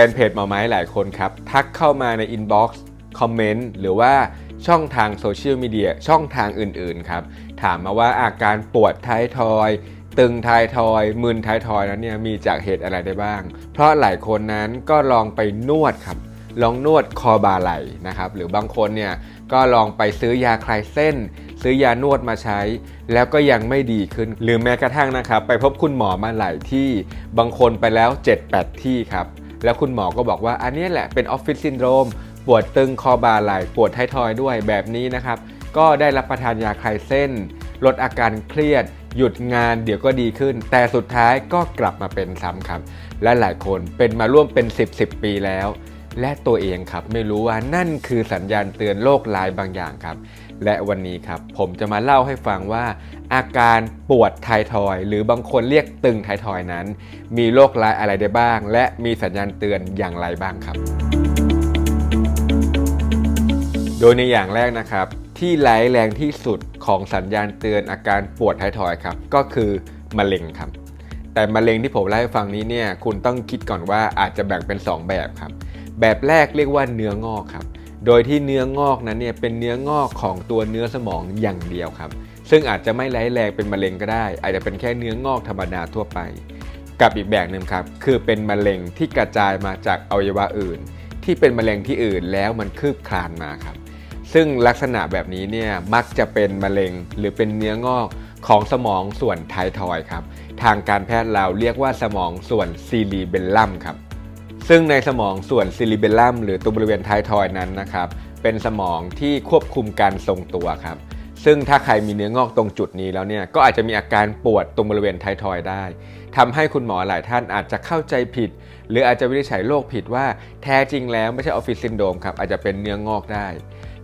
ฟนเพจหมอไม้หลายคนครับ ทักเข้ามาในอินบ็อกซ์คอมเมนต์หรือว่าช่องทางโซเชียลมีเดียช่องทางอื่นๆครับ ถามมาว่าอาการปวดท้ายทอยตึงท้ายทอยมึนท้ายทอยนั้นเนี่ยมีจากเหตุอะไรได้บ้าง เพราะหลายคนนั้นก็ลองไปนวดครับลองนวดคอบาไหลนะครับหรือบางคนเนี่ยก็ลองไปซื้อยาคลายเส้น ซื้อยานวดมาใช้ แล้วก็ยังไม่ดีขึ้น หรือแม้กระทั่งนะครับ ไปพบคุณหมอมาหลายที่ บางคนไปแล้ว 7-8 ที่ครับ แล้วคุณหมอก็บอกว่าอันนี้แหละเป็นออฟฟิศซินโดรม ปวดตึงคอบาไหล่ปวดท้ายทอยด้วยแบบนี้นะครับ ก็ได้รับประทานยาคลายเส้น ลดอาการเครียด หยุดงานเดี๋ยวก็ดีขึ้น แต่สุดท้ายก็กลับมาเป็นซ้ำครับ และหลายคนเป็นมาร่วมเป็น 10 10 ปีแล้ว และตัวเองครับไม่รู้ว่านั่นคือสัญญาณเตือนโรคลายบางอย่างครับ และวันนี้ครับผมจะมาเล่าให้ฟังว่า อาการปวดไทายทอยหรือบางคนเรียกตึงไทายทอยนั้น มีโรคลายอะไรได้บ้าง และมีสัญญาณเตือนอย่างไรบ้างครับ โดยในอย่างแรกนะครับที่ร้ายแรงที่สุดของสัญญาณเตือนอาการปวดทายทอยครับก็คือมะเร็งครับ แต่มะเร็งที่ผมเล่าให้ฟังนี้เนี่ยคุณต้องคิดก่อนว่าอาจจะแบ่งเป็น 2 แบบครับ แบบแรกเรียกว่าเนื้องอกครับ โดยที่เนื้องอกนั้นเนี่ยเป็นเนื้องอกของตัวเนื้อสมองอย่างเดียวครับ ซึ่งอาจจะไม่ร้ายแรงเป็นมะเร็งก็ได้ อาจจะเป็นแค่เนื้องอกธรรมดาทั่วไป กับอีกแบบหนึ่งครับ คือเป็นมะเร็งที่กระจายมาจากอวัยวะอื่น ที่เป็นมะเร็งที่อื่นแล้วมันคืบคลานมาครับ ซึ่งลักษณะแบบนี้เนี่ยมักจะเป็นมะเร็งหรือเป็นเนื้องอกของสมองส่วนท้ายทอยครับ ทางการแพทย์เราเรียกว่าสมองส่วนซีรีเบลลัมครับ ซึ่งในสมองส่วนซิลิเบลลัมหรือตัวบริเวณท้ายทอยนั้นนะครับ เป็นสมองที่ควบคุมการทรงตัวครับ ซึ่งถ้าใครมีเนื้องอกตรงจุดนี้แล้วเนี่ย ก็อาจจะมีอาการปวดตรงบริเวณท้ายทอยได้ทำให้คุณหมอหลายท่านอาจจะเข้าใจผิด หรืออาจจะวินิจฉัยโรคผิดว่าแท้จริงแล้วไม่ใช่ออฟฟิศซินโดมครับอาจจะเป็นเนื้องอกได้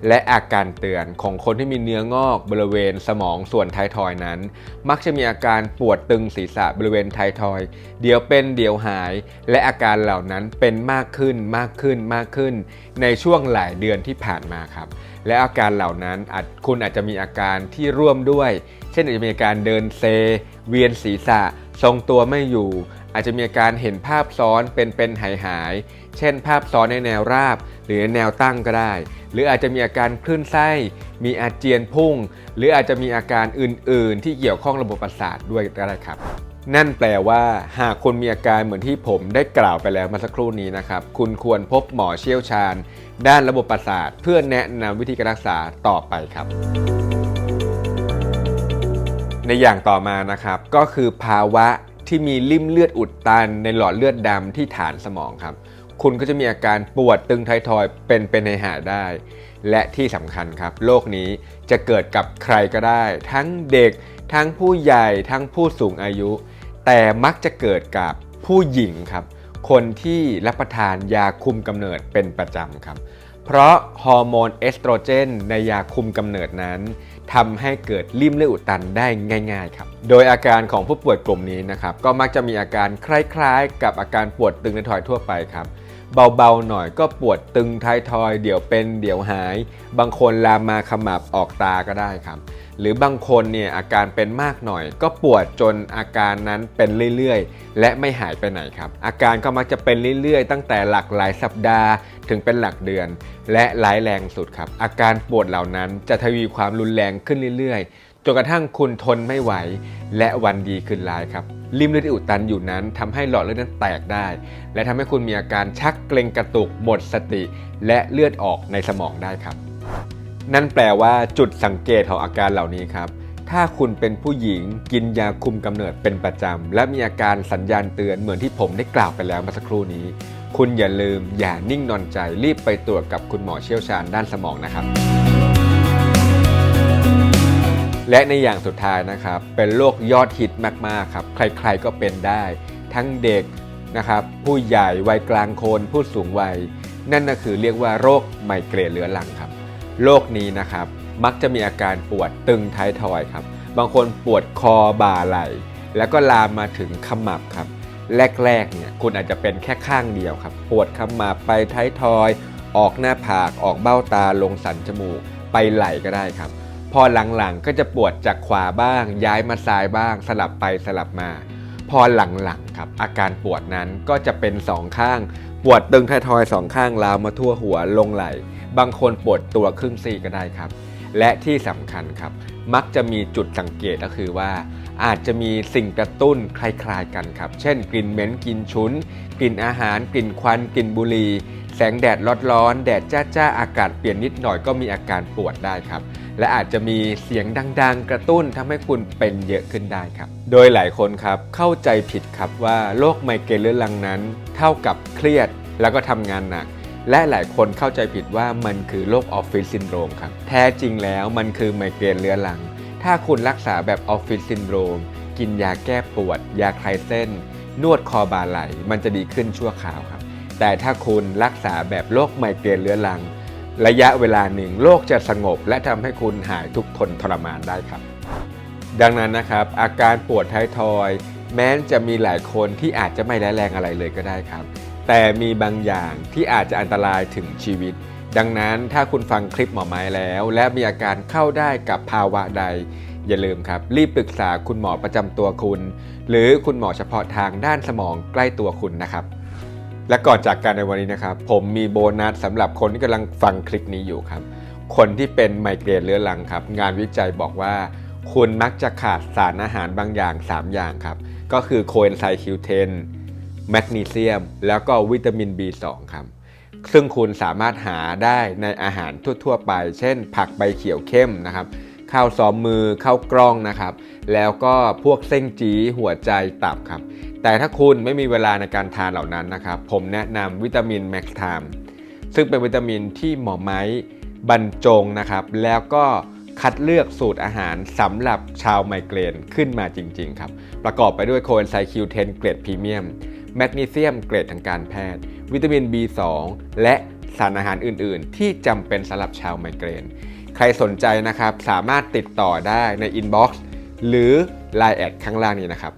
และอาการเตือนของคนที่มีเนื้องอกบริเวณสมองส่วนท้ายทอยนั้น มักจะมีอาการปวดตึงศีรษะบริเวณท้ายทอย เดี๋ยวเป็นเดี๋ยวหาย และอาการเหล่านั้นเป็นมากขึ้นมากขึ้นมากขึ้น ในช่วงหลายเดือนที่ผ่านมาครับ และอาการเหล่านั้นคุณอาจจะมีอาการที่ร่วมด้วย เช่นอาจจะมีอาการเดินเซ เวียนศีรษะ ทรงตัวไม่อยู่ อาจจะมีอาการเห็นภาพซ้อนเป็นเป็นหายหายๆเช่น ภาพซ้อนในแนวราบ หรือแนวตั้งก็ได้ หรืออาจจะมีอาการคลื่นไส้ มีอาเจียนพุ่ง หรืออาจจะมีอาการอื่น ๆ ที่เกี่ยวข้องระบบประสาทด้วยก็ได้ครับ นั่นแปลว่าหากคุณมีอาการเหมือนที่ผมได้กล่าวไปแล้วเมื่อสักครู่นี้นะครับ คุณควรพบหมอเชี่ยวชาญ ด้านระบบประสาท เพื่อแนะนำวิธีการรักษาต่อไปครับในอย่างต่อมานะครับก็คือภาวะ ที่มีริ่มเลือดอุดตันในหลอดเลือดดำที่ฐานสมองครับ คุณก็จะมีอาการปวดตึงไททอยเป็นเป็นในหาได้ และที่สำคัญครับโรคนี้จะเกิดกับใครก็ได้ ทั้งเด็ก ทั้งผู้ใหญ่ ทั้งผู้สูงอายุ แต่มักจะเกิดกับผู้หญิงครับ คนที่รับประทานยาคุมกำเนิดเป็นประจำครับ เพราะฮอร์โมนเอสโตรเจนในยาคุมกำเนิดนั้น ทำให้เกิดริ่มเลือดอุดตันได้ง่าย ๆ ครับ โดยอาการของผู้ป่วยกลุ่มนี้นะครับก็มักจะมีอาการคล้ายๆ กับอาการปวดตึงในถอยทั่วไปครับ เบาๆหน่อยก็ปวดตึงท้ายทอย เดี๋ยวเป็นเดี๋ยวหาย บางคนลามมาขมับออกตาก็ได้ครับ หรือบางคนเนี่ยอาการเป็นมากหน่อย ก็ปวดจนอาการนั้นเป็นเรื่อยๆ และไม่หายไปไหนครับ อาการก็มักจะเป็นเรื่อยๆ ตั้งแต่หลักหลายสัปดาห์ ถึงเป็นหลักเดือน และร้ายแรงสุดครับ อาการปวดเหล่านั้นจะทวีความรุนแรงขึ้นเรื่อยๆจนกระทั่งคุณทนไม่ไหว และวันดีคืนร้ายครับ ริมเลือดที่อุดตันอยู่นั้นทำให้หลอดเลือดนั้นแตกได้ และทำให้คุณมีอาการชักเกร็งกระตุกหมดสติ และเลือดออกในสมองได้ครับ นั่นแปลว่าจุดสังเกตของอาการเหล่านี้ครับ ถ้าคุณเป็นผู้หญิงกินยาคุมกำเนิดเป็นประจำและมีอาการสัญญาณเตือนเหมือนที่ผมได้กล่าวไปแล้วเมื่อสักครู่นี้ คุณอย่าลืมอย่านิ่งนอนใจรีบไปตรวจกับคุณหมอเชี่ยวชาญด้านสมองนะครับ และในอย่างสุดท้ายนะครับ เป็นโรคยอดฮิตมากๆครับ ใครๆก็เป็นได้ ทั้งเด็กนะครับ ผู้ใหญ่วัยกลางคน ผู้สูงวัย นั่นก็คือเรียกว่าโรคไมเกรนเรื้อรังครับ โรคนี้นะครับ มักจะมีอาการปวดตึงท้ายทอยครับ บางคนปวดคอบ่าไหล่ แล้วก็ลามมาถึงขมับครับ แรกๆเนี่ยคุณอาจจะเป็นแค่ข้างเดียวครับ ปวดขมับไปท้ายทอย ออกหน้าผาก ออกเบ้าตา ลงสันจมูก ไปไหล่ก็ได้ครับ พอหลังๆก็จะปวดจากขวาบ้าง ย้ายมาซ้ายบ้าง สลับไปสลับมา พอหลังๆครับ อาการปวดนั้นก็จะเป็นสองข้าง ปวดตึงท้ายทอยสองข้างลามมาทั่วหัวลงไหล่บางคนปวดตัวครึ่งซีกก็ได้ครับ และที่สำคัญครับ มักจะมีจุดสังเกตก็คือว่า อาจจะมีสิ่งกระตุ้นคล้ายๆกันครับ เช่น กลิ่นเหม็นกลิ่นฉุน กลิ่นอาหาร กลิ่นควัน กลิ่นบุหรี่ แสงแดดร้อนๆแดดจ้าๆ อากาศเปลี่ยนนิดหน่อยก็มีอาการปวดได้ครับ และอาจจะมีเสียงดังๆ กระตุ้นทำให้คุณเป็นเยอะขึ้นได้ครับ โดยหลายคนครับเข้าใจผิดครับว่าโรคไมเกรนเรื้อรังนั้น เท่ากับเครียดแล้วก็ทำงานหนักและหลายคนเข้าใจผิดว่ามันคือโรคออฟฟิศซินโดรมครับ แท้จริงแล้วมันคือไมเกรนเรื้อรัง ถ้าคุณรักษาแบบออฟฟิศซินโดรม กินยาแก้ปวด ยาคลายเส้น นวดคอบาไหล มันจะดีขึ้นชั่วคราวครับ แต่ถ้าคุณรักษาแบบโรคไมเกรนเรื้อรัง ระยะเวลาหนึ่งโรคจะสงบ และทำให้คุณหายทุกทนทรมานได้ครับ ดังนั้นนะครับ อาการปวดท้ายทอย แม้จะมีหลายคนที่อาจจะไม่ร้ายแรงอะไรเลยก็ได้ครับ แต่มีบางอย่างที่อาจจะอันตรายถึงชีวิต ดังนั้นถ้าคุณฟังคลิปหมอไม้แล้ว และมีอาการเข้าได้กับภาวะใด อย่าลืมครับ รีบปรึกษาคุณหมอประจำตัวคุณ หรือคุณหมอเฉพาะทางด้านสมองใกล้ตัวคุณนะครับ และก่อนจากการในวันนี้นะครับ ผมมีโบนัสสำหรับคนที่กำลังฟังคลิปนี้อยู่ครับ คนที่เป็นไมเกรนเรื้อรังครับ งานวิจัยบอกว่า คุณมักจะขาดสารอาหารบางอย่าง 3 อย่างครับ ก็คือโคเอนไซม์คิวเทนแมกนีเซียม แล้วก็วิตามิน B2 ครับ ซึ่งคุณสามารถหาได้ในอาหารทั่ว ๆ ไป เช่น ผักใบเขียวเข้มนะครับข้าวซ้อมมือข้าวกล้องนะครับ แล้วก็พวกเส้นจีหัวใจตับครับ แต่ถ้าคุณไม่มีเวลาในการทานเหล่านั้นนะครับ ผมแนะนำวิตามินแม็กซ์ไทม์ซึ่งเป็นวิตามินที่หมอไม้บรรจงนะครับ แล้วก็คัดเลือกสูตรอาหารสำหรับชาวไมเกรนขึ้นมาจริง ๆ ครับ ประกอบไปด้วยโคเอนไซม์คิวเทนเกรดพรีเมียมแมกนีเซียมเกรดทางการแพทย์ วิตามิน B2 และสารอาหารอื่น ๆ ที่จำเป็นสำหรับชาวไมเกรน ใครสนใจนะครับ สามารถติดต่อได้ในอินบ็อกซ์หรือ Line แอดข้างล่างนี้นะครับ